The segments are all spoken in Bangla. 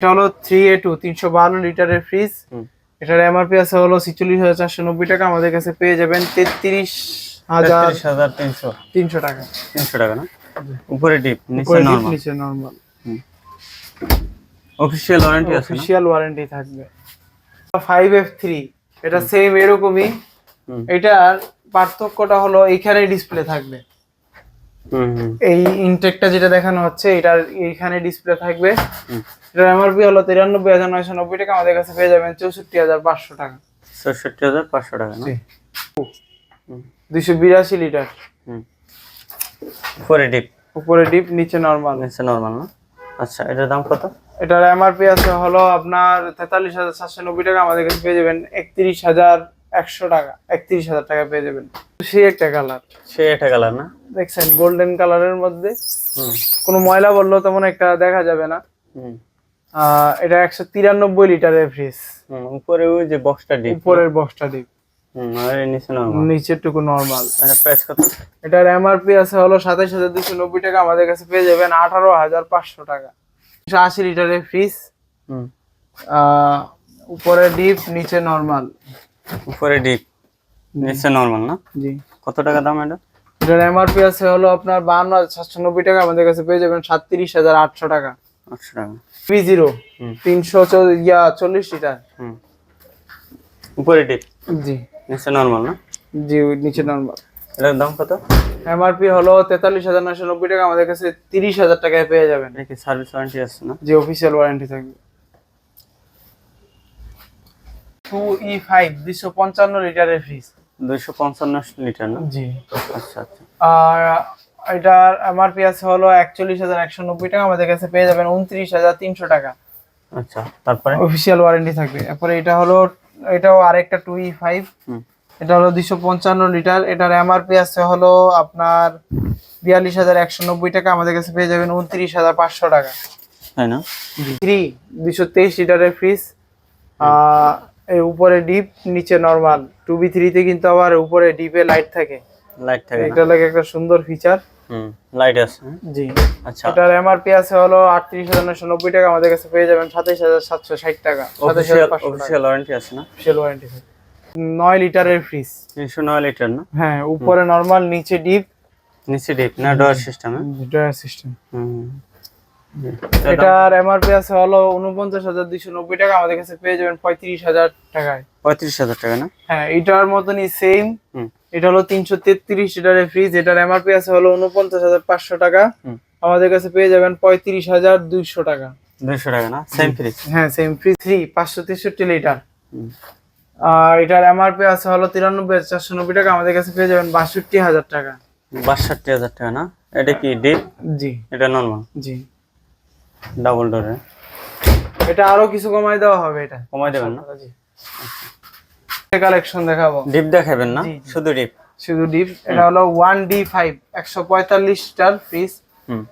এটা হলো থ্রি এ টু তিনশো বাহান্ন লিটারের ফ্রিজ। এটার এমআরপি আছে হলো ছিচল্লিশ হাজার চারশো নব্বই টাকা। আমাদের কাছে পেয়ে যাবেন তেত্রিশ হাজার হাজার তিনশো। তিনশো টাকা। তিনশো টাকা না? উপরে ডিপ নিচে নর্মাল নিচে নর্মাল অফিসিয়াল ওয়ারেন্টি আছে অফিসিয়াল ওয়ারেন্টি থাকবে। ফাইভ এফ থ্রি এটা সেম এরকমই। এটার পার্থক্যটা হলো এইখানে ডিসপ্লে থাকবে। এই ইনটেকটা যেটা দেখানো হচ্ছে এটার এইখানে ডিসপ্লে থাকবে। এটার এমআরপি হলো তিরানব্বই হাজার নয়শো নব্বই টাকা আমাদের কাছে পেয়ে যাবেন চৌষট্টি হাজার পাঁচশো টাকা। ছষট্টি হাজার পাঁচশো টাকা। দুইশো বিরাশি লিটার। হুম। উপরে ডিপ উপরে ডিপ নিচে নর্মাল নিচে নর্মাল না? আচ্ছা এটার দাম কত? এটার এমআরপি আছে হলো আপনার তেতাল্লিশ হাজার সাতশো নব্বই টাকা আমাদের কাছে পেয়ে যাবেন একত্রিশ হাজার একশো টাকা একত্রিশ হাজার টাকা পেয়ে যাবেন। সে একটা কালার। সে এটা কালার না? দেখছেন গোল্ডেন কালারের মধ্যে। কোনো ময়লা বললেও তেমন একটা দেখা যাবে না। এটা একশো তিরানব্বই লিটারের ফ্রিজ হুম উপরে ওই যে বক্সটা ডিপ উপরের বক্সটা ডিপ হুম এর নিচে নর্মাল টুকু প্রাইস কত? এটার এমআরপি আছে হলো সাতাইশ হাজার দুশো নব্বই টাকা আমাদের কাছে পেয়ে যাবেন আঠারো হাজার পাঁচশো টাকা। আশি লিটারের ফ্রিজ হুম। উপরে ডিপ নিচে নর্মাল উপরে ডিপ নিচে নর্মাল না? জি। কত টাকা দাম এটা? এটার এমআরপি আছে হলো আপনার বাহান্ন হাজার সাতশো নব্বই টাকা আমাদের কাছে পেয়ে যাবেন সাতত্রিশ হাজার আটশো টাকা। আটশো টাকা। P zero. তিনশো ইয়া চল্লিশ লিটার। হুম। উপরে ডিপ জি। নিচে নর্মাল না? জি নিচে নর্মাল এটার দাম কত? এমআরপি হলো তেতাল্লিশ হাজার নয়শো নব্বই টাকা আমাদের কাছে তিরিশ হাজার টাকায় পেয়ে যাবেন। এটা কি সার্ভিস ওয়ারেন্টি আছে না? যে অফিসিয়াল ওয়ারেন্টি থাকবে। টু ই ফাইভ দুইশো পঞ্চান্ন লিটারের ফ্রিজ দুইশো পঞ্চান্ন লিটার না? জি। আচ্ছা আচ্ছা। আর এটার এমআরপি আছে হলো একচল্লিশ হাজার একশো নব্বই টাকা আমাদের কাছে পেয়ে যাবেন উনত্রিশ হাজার তিনশো টাকা। আচ্ছা তারপরে? অফিসিয়াল ওয়ারেন্টি থাকবে। এরপরে এটা হলো এটাও আরেকটা টু ই ফাইভ এটা হলো দুইশো পঞ্চান্ন লিটার। এটার এমআরপি আছে হলো আপনার বিয়াল্লিশ হাজার একশো নব্বই টাকা আমাদের কাছে পেয়ে যাবেন উনত্রিশ হাজার পাঁচশো টাকা। তাই না? থ্রি দুইশো তেইশ লিটারের ফ্রিজ এই উপরে ডিপ নিচে নরমাল টু বি থ্রিতে কিন্তু আবার উপরে ডিপে লাইট থাকে। লাইট থাকে এটা লাগে একটা সুন্দর ফিচার হুম লাইট আছে? জি। আচ্ছা। এটার এমআরপি আছে হলো আটত্রিশ হাজার নশো নব্বই টাকা আমাদের কাছে পেয়ে যাবেন সাতাইশ হাজার সাতশো ষাট টাকা অফিসিয়াল ওয়ারেন্টি আছে না? অফিসিয়াল ওয়ারেন্টি নয় লিটারের ফ্রিজ তিনশো নয় লিটার না? হ্যাঁ উপরে নর্মাল নিচে ডিপ নিচে ডিপ না ডোয়ার সিস্টেম ড্রয়ার সিস্টেম হুম। এটার এমআরপি আছে হলো উনপঞ্চাশ হাজার দুইশো নব্বই টাকা। আমাদের কাছে পেয়ে যাবেন পঁয়ত্রিশ হাজার টাকায়। পঁয়ত্রিশ হাজার টাকা না? হ্যাঁ এটার মতনই সেম এটা হলো তিনশো তেত্রিশ লিটারের ফ্রিজ এটার এমআরপি আছে হলো উনপঞ্চাশ হাজার পাঁচশো টাকা। আমাদের কাছে পেয়ে যাবেন পঁয়ত্রিশ হাজার দুইশো টাকা। দুইশো টাকা না? সেম ফ্রিজ হ্যাঁ সেম ফ্রিজ থ্রি পাঁচশো তেষট্টি লিটার আর এটার এমআরপি আছে হলো তিরানব্বই চারশো নব্বই টাকা। আমাদের কাছে পেয়ে যাবেন বাষট্টি হাজার টাকা। বাষট্টি হাজার টাকা না? এটা কি ডিপ জি। এটা নর্মাল জি। ডাবল ডোরে এটা আরও কিছু কমাই দেওয়া হবে এটা। কমাই দেবেন না? জি। কালেকশন দেখাবো। ডিপ দেখাবেন না। শুধু ডিপ শুধু ডিপ এটা হলো ওয়ান ডি ফাইভ একশো পঁয়তাল্লিশ টার ফ্রিজ হুম।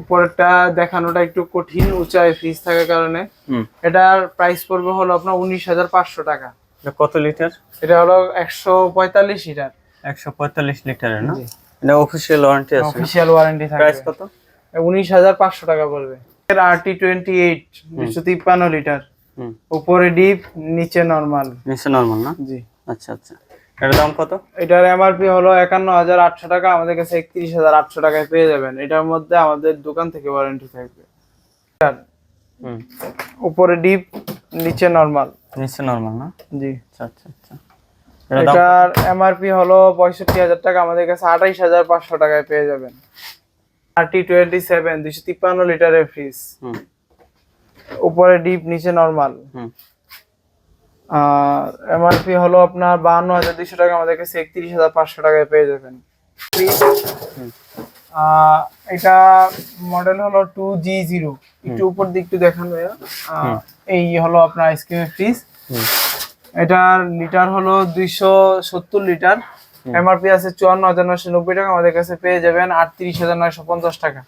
উপরেরটা দেখানোটা একটু কঠিন উঁচায় ফ্রিজ থাকার কারণে। হুম। এটার প্রাইস পড়বে হলো আপনার উনিশ হাজার পাঁচশো টাকা। এটা কত লিটার এটা হলো একশো পঁয়তাল্লিশ লিটার একশো পঁয়তাল্লিশ লিটারের না? এটা অফিসিয়াল ওয়ারেন্টি আছে অফিসিয়াল ওয়ারেন্টি প্রাইস কত? উনিশ হাজার পাঁচশো টাকা পড়বে। আর টি টোয়েন্টি এইট দুশো তিপ্পান্ন লিটার। উপরে ডিপ নিচে নর্মাল। নিচে নর্মাল না? জি। আচ্ছা আচ্ছা। এটার দাম কত? এটার এমআরপি হলো একান্ন হাজার আটশো টাকা আমাদের কাছে একত্রিশ হাজার আটশো টাকায় পেয়ে যাবেন। এটার মধ্যে আমাদের দোকান থেকে ওয়ারেন্টি থাকবে। উপরে ডিপ নিচে নর্মাল। নিচে নর্মাল না? জি। আচ্ছা আচ্ছা আচ্ছা। এটার এটার এমআরপি হলো পঁয়ষট্টি হাজার টাকা আমাদের কাছে আঠাইশ হাজার পাঁচশো টাকায় পেয়ে যাবেন। আর টি টোয়েন্টি সেভেন দুশো তিপ্পান্ন লিটারের ফ্রিজ। উপরে ডিপ নিচে নর্মাল। হুম। আর এমআরপি হলো আপনার বাহান্ন হাজার দুশো টাকা আমাদের কাছে একত্রিশ হাজার পাঁচশো টাকায় পেয়ে যাবেন। আহ, এটা মডেল হলো টু জি জিরো। একটু উপর দিক একটু দেখান ভাইয়া। আহ, এই হলো আপনার আইসক্রিমের ফ্রিজ। এটার লিটার হলো দুইশো সত্তর লিটার। এমআরপি আছে চুয়ান্ন হাজার নয়শো নব্বই টাকা। আমাদের কাছে পেয়ে যাবেন আটত্রিশ হাজার নয়শো পঞ্চাশ টাকা।